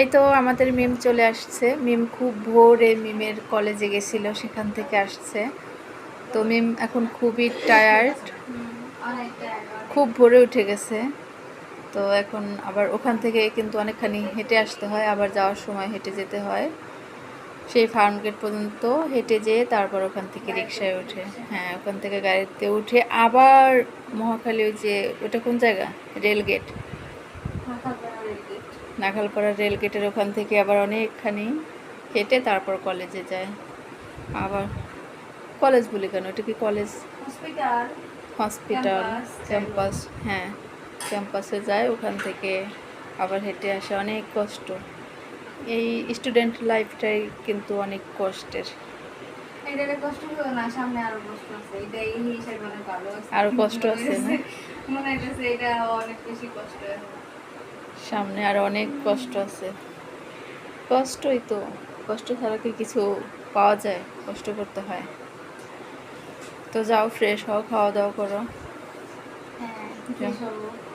এই তো আমাদের মিম চলে আসছে। মিম খুব ভোরে মিমের কলেজে গেছিল সেখান থেকে আসছে। তো মিম এখন খুবই টায়ার্ড খুব ভোরে উঠে গেছে। তো এখন আবার ওখান থেকে কিন্তু অনেকখানি হেঁটে আসতে হয় আবার যাওয়ার সময় হেঁটে যেতে হয়। সেই ফার্ম গেট পর্যন্ত হেঁটে যেয়ে তারপর ওখান থেকে রিক্সায় উঠে হ্যাঁ ওখান থেকে গাড়িতে উঠে আবার মহাখালী ওই যে ওটা কোন জায়গা? রেল গেট নাখালপাড়া রেল গেটের ওখান থেকে আবার অনেকখানি হেঁটে তারপর কলেজে যায়। আবার কলেজ বলি কেন? এটা কি কলেজ হসপিটাল হসপিটাল ক্যাম্পাস হ্যাঁ। ক্যাম্পাসে যায় ওখান থেকে আবার হেঁটে আসে অনেক কষ্ট। এই স্টুডেন্ট লাইফটাই কিন্তু অনেক কষ্টের। আরও কষ্ট আছে। না? সামনে আর অনেক কষ্ট আছে। কষ্টই তো কষ্ট ছাড়া কি কিছু পাওয়া যায় কষ্ট করতে হয়। তো যাও ফ্রেশ হও খাওয়া দাওয়া করো। হ্যাঁ